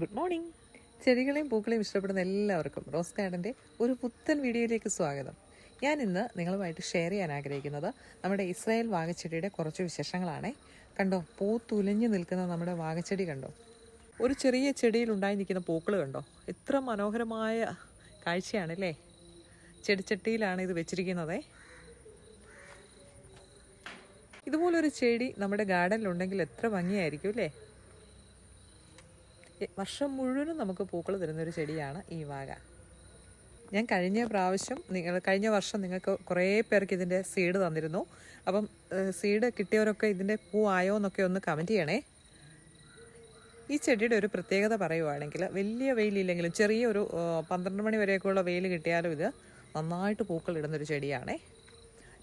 Good morning ചെടികളെയും പൂക്കളെയും ഇഷ്ടപ്പെടുന്ന എല്ലാവർക്കും rose ഗാർഡന്റെ ഒരു പുത്തൻ വീഡിയോയിലേക്ക് സ്വാഗതം. ഞാൻ ഇന്ന് നിങ്ങളുമായിട്ട് ഷെയർ ചെയ്യാൻ ആഗ്രഹിക്കുന്നത് നമ്മുടെ ഇസ്രായേൽ വാഗച്ചെടിയുടെ കുറച്ച് വിശേഷങ്ങളാണ്. കണ്ടോ പൂത്തുലഞ്ഞു നിൽക്കുന്ന നമ്മുടെ വാഗച്ചെടി കണ്ടോ? ഒരു ചെറിയ ചെടിയിൽ ഉണ്ടായി നിൽക്കുന്ന പൂക്കൾ കണ്ടോ? എത്ര മനോഹരമായ കാഴ്ചയാണല്ലേ? ചെടിച്ചട്ടിയിലാണ് ഇത് വെച്ചിരിക്കുന്നതേ. ഇതുപോലൊരു ചെടി നമ്മുടെ ഗാർഡനിലുണ്ടെങ്കിൽ എത്ര ഭംഗിയായിരിക്കും അല്ലേ? വർഷം മുഴുവനും നമുക്ക് പൂക്കൾ തരുന്നൊരു ചെടിയാണ് ഈ വാഗ ഞാൻ കഴിഞ്ഞ പ്രാവശ്യം നിങ്ങൾ കഴിഞ്ഞ വർഷം നിങ്ങൾക്ക് കുറേ പേർക്ക് ഇതിന്റെ സീഡ് തന്നിരുന്നു. അപ്പം സീഡ് കിട്ടിയവരൊക്കെ ഇതിന്റെ പൂ ആയോ എന്നൊക്കെ ഒന്ന് കമന്റ് ചെയ്യണേ. ഈ ചെടിയുടെ ഒരു പ്രത്യേകത പറയുവാണെങ്കിൽ വലിയ വെയിലില്ലെങ്കിലും ചെറിയൊരു പന്ത്രണ്ട് മണി വരെയൊക്കെയുള്ള വെയിൽ കിട്ടിയാലും ഇത് നന്നായിട്ട് പൂക്കളിടുന്നൊരു ചെടിയാണേ.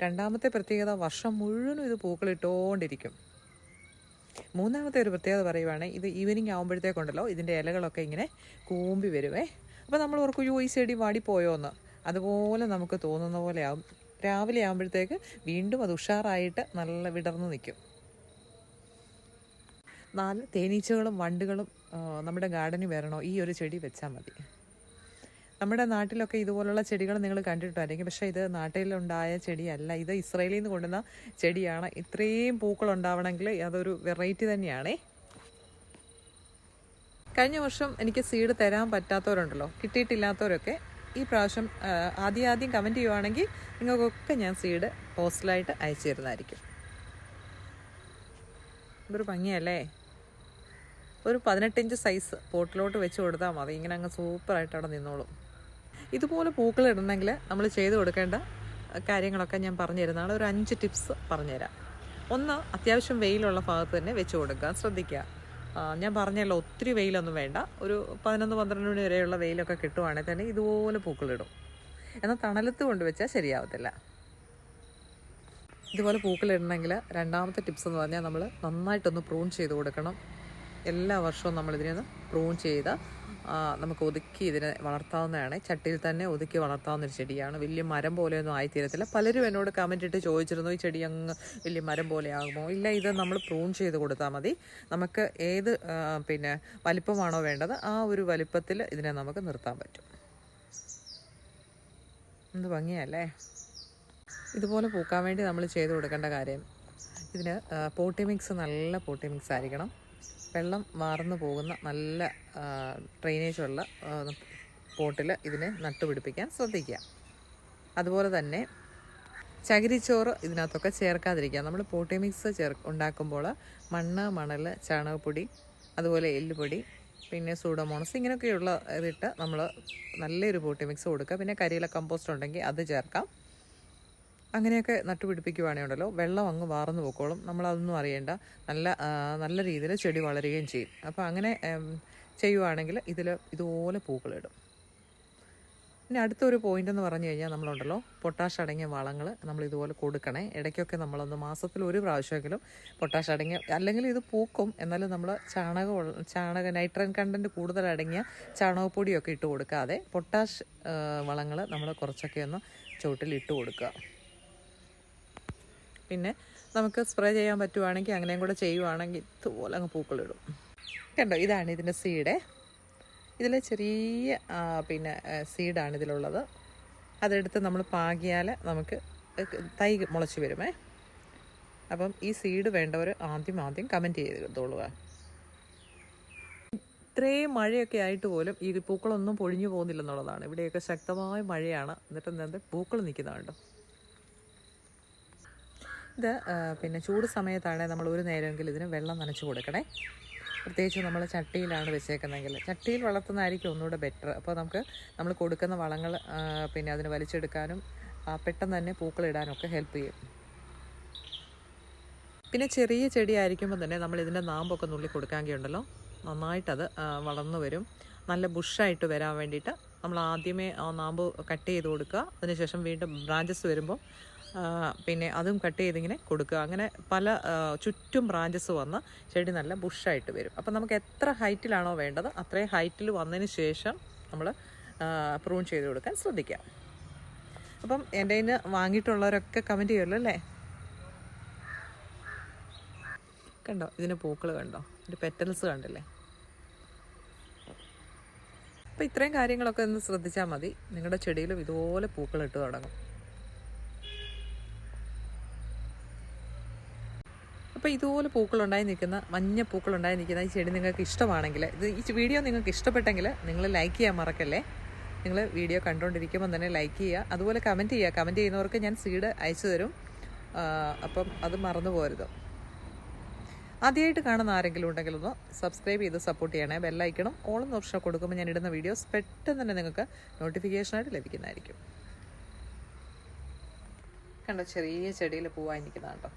രണ്ടാമത്തെ പ്രത്യേകത വർഷം മുഴുവനും ഇത് പൂക്കൾ ഇട്ടുകൊണ്ടിരിക്കും മൂന്നാമത്തെ ഒരു പ്രത്യേകത പറയുവാണെങ്കിൽ ഇത് ഈവനിങ് ആകുമ്പോഴത്തേക്കുണ്ടല്ലോ ഇതിന്റെ ഇലകളൊക്കെ ഇങ്ങനെ കൂമ്പി വരുവേ. അപ്പോൾ നമ്മൾ ഓർക്കും യു ഈ ചെടി വാടിപ്പോയോ എന്ന് അതുപോലെ നമുക്ക് തോന്നുന്ന പോലെ ആവും. രാവിലെ ആകുമ്പോഴത്തേക്ക് വീണ്ടും അത് ഉഷാറായിട്ട് നല്ല വിടർന്ന് നിൽക്കും നാല് തേനീച്ചകളും വണ്ടുകളും നമ്മുടെ ഗാർഡനിൽ വരണോ ഈ ഒരു ചെടി വെച്ചാൽ മതി. നമ്മുടെ നാട്ടിലൊക്കെ ഇതുപോലുള്ള ചെടികൾ നിങ്ങൾ കണ്ടിട്ടുണ്ടായിരിക്കും. പക്ഷേ ഇത് നാട്ടിലുണ്ടായ ചെടിയല്ല. ഇത് ഇസ്രയേലിൽ നിന്ന് കൊണ്ടുവന്ന ചെടിയാണ്. ഇത്രയും പൂക്കൾ ഉണ്ടാവണമെങ്കിൽ അതൊരു വെറൈറ്റി തന്നെയാണേ. കഴിഞ്ഞ വർഷം എനിക്ക് സീഡ് തരാൻ പറ്റാത്തവരുണ്ടല്ലോ. കിട്ടിയിട്ടില്ലാത്തവരൊക്കെ ഈ പ്രാവശ്യം ആദ്യം ആദ്യം കമന്റ് ചെയ്യുവാണെങ്കിൽ നിങ്ങൾക്കൊക്കെ ഞാൻ സീഡ് പോസ്റ്റലായിട്ട് അയച്ചു തരുന്നതായിരിക്കും. ഇതൊരു ഭംഗിയല്ലേ? ഒരു പതിനെട്ടിഞ്ച് സൈസ് പോട്ടിലോട്ട് വെച്ച് കൊടുത്താൽ മതി. ഇങ്ങനെ അങ്ങ് സൂപ്പറായിട്ട് അവിടെ നിന്നോളും. ഇതുപോലെ പൂക്കൾ ഇടണമെങ്കിൽ നമ്മൾ ചെയ്ത് കൊടുക്കേണ്ട കാര്യങ്ങളൊക്കെ ഞാൻ പറഞ്ഞു തരുന്നതാണ് ഒരു അഞ്ച് ടിപ്സ് പറഞ്ഞുതരാം. ഒന്ന് അത്യാവശ്യം വെയിലുള്ള ഭാഗത്ത് തന്നെ വെച്ച് കൊടുക്കുക. ശ്രദ്ധിക്കുക. ഞാൻ പറഞ്ഞല്ലോ ഒത്തിരി വെയിലൊന്നും വേണ്ട. ഒരു പതിനൊന്ന് പന്ത്രണ്ട് മണി വരെയുള്ള വെയിലൊക്കെ കിട്ടുവാണെങ്കിൽ തന്നെ ഇതുപോലെ പൂക്കളിടും. എന്നാൽ തണലത്ത് കൊണ്ട് വെച്ചാൽ ശരിയാവത്തില്ല. ഇതുപോലെ പൂക്കളിടണമെങ്കിൽ രണ്ടാമത്തെ ടിപ്സ് എന്ന് പറഞ്ഞാൽ നമ്മൾ നന്നായിട്ടൊന്ന് പ്രൂൺ ചെയ്ത് കൊടുക്കണം. എല്ലാ വർഷവും നമ്മളിതിനെ ഒന്ന് പ്രൂൺ ചെയ്ത് നമുക്ക് ഒതുക്കി ഇതിനെ വളർത്താവുന്നതാണ്. ചട്ടിയിൽ തന്നെ ഒതുക്കി വളർത്താവുന്ന ഒരു ചെടിയാണ്. വലിയ മരം പോലെയൊന്നും ആയിത്തീരത്തില്ല. പലരും എന്നോട് കമന്റ് ഇട്ട് ചോദിച്ചിരുന്നു ഈ ചെടി അങ്ങ് വലിയ മരം പോലെ ആകുമോ ഇല്ല ഇത് നമ്മൾ പ്രൂൺ ചെയ്ത് കൊടുത്താൽ മതി. നമുക്ക് ഏത് പിന്നെ വലിപ്പമാണോ വേണ്ടത് ആ ഒരു വലിപ്പത്തിൽ ഇതിനെ നമുക്ക് നിർത്താൻ പറ്റും. എന്ത് ഭംഗിയല്ലേ? ഇതുപോലെ പൂക്കാൻ വേണ്ടി നമ്മൾ ചെയ്ത് കൊടുക്കേണ്ട കാര്യം ഇതിന് പോട്ടി മിക്സ് നല്ല പോട്ടി മിക്സ് ആയിരിക്കണം. വെള്ളം വാർന്നു പോകുന്ന നല്ല ഡ്രെയിനേജ് ഉള്ള പോട്ടിൽ ഇതിനെ നട്ടുപിടിപ്പിക്കാൻ ശ്രദ്ധിക്കുക. അതുപോലെ തന്നെ ചകിരിച്ചോറ് ഇതിനകത്തൊക്കെ ചേർക്കാതിരിക്കുക. നമ്മൾ പോട്ടി മിക്സ് ചേർ ഉണ്ടാക്കുമ്പോൾ മണ്ണ് മണൽ ചാണകപ്പൊടി അതുപോലെ എല്ലുപൊടി പിന്നെ സൂഡോമോണസ് ഇങ്ങനെയൊക്കെയുള്ള ഇതിട്ട് നമ്മൾ നല്ലൊരു പോട്ടി മിക്സ് കൊടുക്കുക. പിന്നെ കരിയില കമ്പോസ്റ്റ് ഉണ്ടെങ്കിൽ അത് ചേർക്കാം. അങ്ങനെയൊക്കെ നട്ടുപിടിപ്പിക്കുവാണേ ഉണ്ടല്ലോ. വെള്ളം അങ്ങ് വാർന്നു പോക്കോളും. നമ്മളതൊന്നും അറിയേണ്ട. നല്ല നല്ല രീതിയിൽ ചെടി വളരുകയും ചെയ്യും. അപ്പോൾ അങ്ങനെ ചെയ്യുവാണെങ്കിൽ ഇതിൽ ഇതുപോലെ പൂക്കളിടും. ഇനി അടുത്തൊരു പോയിന്റ് എന്ന് പറഞ്ഞു കഴിഞ്ഞാൽ നമ്മളുണ്ടല്ലോ പൊട്ടാഷ് അടങ്ങിയ വളങ്ങൾ നമ്മൾ ഇതുപോലെ കൊടുക്കണേ. ഇടയ്ക്കൊക്കെ നമ്മളൊന്ന് മാസത്തിൽ ഒരു പ്രാവശ്യമെങ്കിലും പൊട്ടാഷ് അടങ്ങിയ അല്ലെങ്കിൽ ഇത് പൂക്കും. എന്നാലും നമ്മൾ ചാണക ചാണക നൈട്രൻ കണ്ടന്റ് കൂടുതൽ അടങ്ങിയ ചാണകപ്പൊടിയൊക്കെ ഇട്ട് കൊടുക്കാതെ പൊട്ടാഷ് വളങ്ങൾ നമ്മൾ കുറച്ചൊക്കെ ഒന്ന് ചുവട്ടിൽ ഇട്ട് കൊടുക്കുക. പിന്നെ നമുക്ക് സ്പ്രേ ചെയ്യാൻ പറ്റുവാണെങ്കിൽ അങ്ങനെയും കൂടെ ചെയ്യുവാണെങ്കിൽ ഇതുപോലെ അങ്ങ് പൂക്കളിടും. കണ്ടോ? ഇതാണ് ഇതിന്റെ സീഡ് ഇതിൽ ചെറിയ പിന്നെ സീഡാണ് ഇതിലുള്ളത്. അതെടുത്ത് നമ്മൾ പാകിയാൽ നമുക്ക് തൈ മുളച്ച് വരുമേ. അപ്പം ഈ സീഡ് വേണ്ടവർ ആദ്യം ആദ്യം കമന്റ് ചെയ്തോളുക. ഇത്രയും മഴയൊക്കെ ആയിട്ട് പോലും ഈ പൂക്കളൊന്നും പൊഴിഞ്ഞു പോകുന്നില്ലെന്നുള്ളതാണ് ഇവിടെയൊക്കെ ശക്തമായ മഴയാണ്. എന്നിട്ട് എന്താ പൂക്കൾ നിൽക്കുന്നതുണ്ടോ ഇത് പിന്നെ ചൂട് സമയത്താണ് നമ്മൾ ഒരു നേരമെങ്കിലും ഇതിന് വെള്ളം നനച്ച് കൊടുക്കണേ. പ്രത്യേകിച്ച് നമ്മൾ ചട്ടിയിലാണ് വെച്ചേക്കുന്നതെങ്കിൽ. ചട്ടിയിൽ വളർത്തുന്നതായിരിക്കും ഒന്നുകൂടെ ബെറ്റർ അപ്പോൾ നമുക്ക് നമ്മൾ കൊടുക്കുന്ന വളങ്ങൾ പിന്നെ അതിന് വലിച്ചെടുക്കാനും പെട്ടെന്ന് തന്നെ പൂക്കളിടാനൊക്കെ ഹെൽപ്പ് ചെയ്യും. പിന്നെ ചെറിയ ചെടി ആയിരിക്കുമ്പോൾ തന്നെ നമ്മൾ ഇതിന്റെ നാമ്പൊക്കെ നുള്ളി കൊടുക്കാമെങ്കിൽ ഉണ്ടല്ലോ നന്നായിട്ടത് വളർന്നു വരും. നല്ല ബുഷായിട്ട് വരാൻ വേണ്ടിയിട്ട് നമ്മൾ ആദ്യമേ ആ നാമ്പ് കട്ട് ചെയ്ത് കൊടുക്കുക. അതിനുശേഷം വീണ്ടും ബ്രാഞ്ചസ് വരുമ്പോൾ പിന്നെ അതും കട്ട് ചെയ്തിങ്ങനെ കൊടുക്കുക. അങ്ങനെ പല ചുറ്റും ബ്രാഞ്ചസ് വന്ന് ചെടി നല്ല ബുഷായിട്ട് വരും. അപ്പം നമുക്ക് എത്ര ഹൈറ്റിലാണോ വേണ്ടത് അത്രയും ഹൈറ്റിൽ വന്നതിന് ശേഷം നമ്മൾ പ്രൂൺ ചെയ്ത് കൊടുക്കാൻ ശ്രദ്ധിക്കാം അപ്പം എന്റെ കയ്യിൽ വാങ്ങിയിട്ടുള്ളവരൊക്കെ കമന്റ് ചെയ്യുമല്ലോ അല്ലേ? കണ്ടോ? ഇതിന് പൂക്കൾ കണ്ടോ? ഇതിന്റെ പെറ്റൽസ് കണ്ടില്ലേ? അപ്പോൾ ഇത്രയും കാര്യങ്ങളൊക്കെ ഒന്ന് ശ്രദ്ധിച്ചാൽ മതി. നിങ്ങളുടെ ചെടിയിലും ഇതുപോലെ പൂക്കൾ ഇട്ട് തുടങ്ങും. അപ്പോൾ ഇതുപോലെ പൂക്കളുണ്ടായി നിൽക്കുന്ന മഞ്ഞ പൂക്കളുണ്ടായി നിൽക്കുന്ന ഈ ചെടി നിങ്ങൾക്ക് ഇഷ്ടമാണെങ്കിൽ ഇത് ഈ വീഡിയോ നിങ്ങൾക്ക് ഇഷ്ടപ്പെട്ടെങ്കിൽ നിങ്ങൾ ലൈക്ക് ചെയ്യാൻ മറക്കല്ലേ? നിങ്ങൾ വീഡിയോ കണ്ടുകൊണ്ടിരിക്കുമ്പോൾ തന്നെ ലൈക്ക് ചെയ്യുക. അതുപോലെ കമന്റ് ചെയ്യുക. കമന്റ് ചെയ്യുന്നവർക്ക് ഞാൻ സീഡ് അയച്ചു തരും. അപ്പം അത് മറന്നു പോരുത്. ആദ്യമായിട്ട് കാണുന്ന ആരെങ്കിലും ഉണ്ടെങ്കിൽ ഒന്ന് സബ്സ്ക്രൈബ് ചെയ്ത് സപ്പോർട്ട് ചെയ്യണേ. ബെല്ലൈക്കണം ഓളം ഓപ്ഷൻ കൊടുക്കുമ്പോൾ ഞാൻ ഇടുന്ന വീഡിയോസ് പെട്ടെന്ന് തന്നെ നിങ്ങൾക്ക് നോട്ടിഫിക്കേഷനായിട്ട് ലഭിക്കുന്നതായിരിക്കും. കണ്ടോ ചെറിയ ചെടിയിൽ പൂവായി നിൽക്കുന്ന കേട്ടോ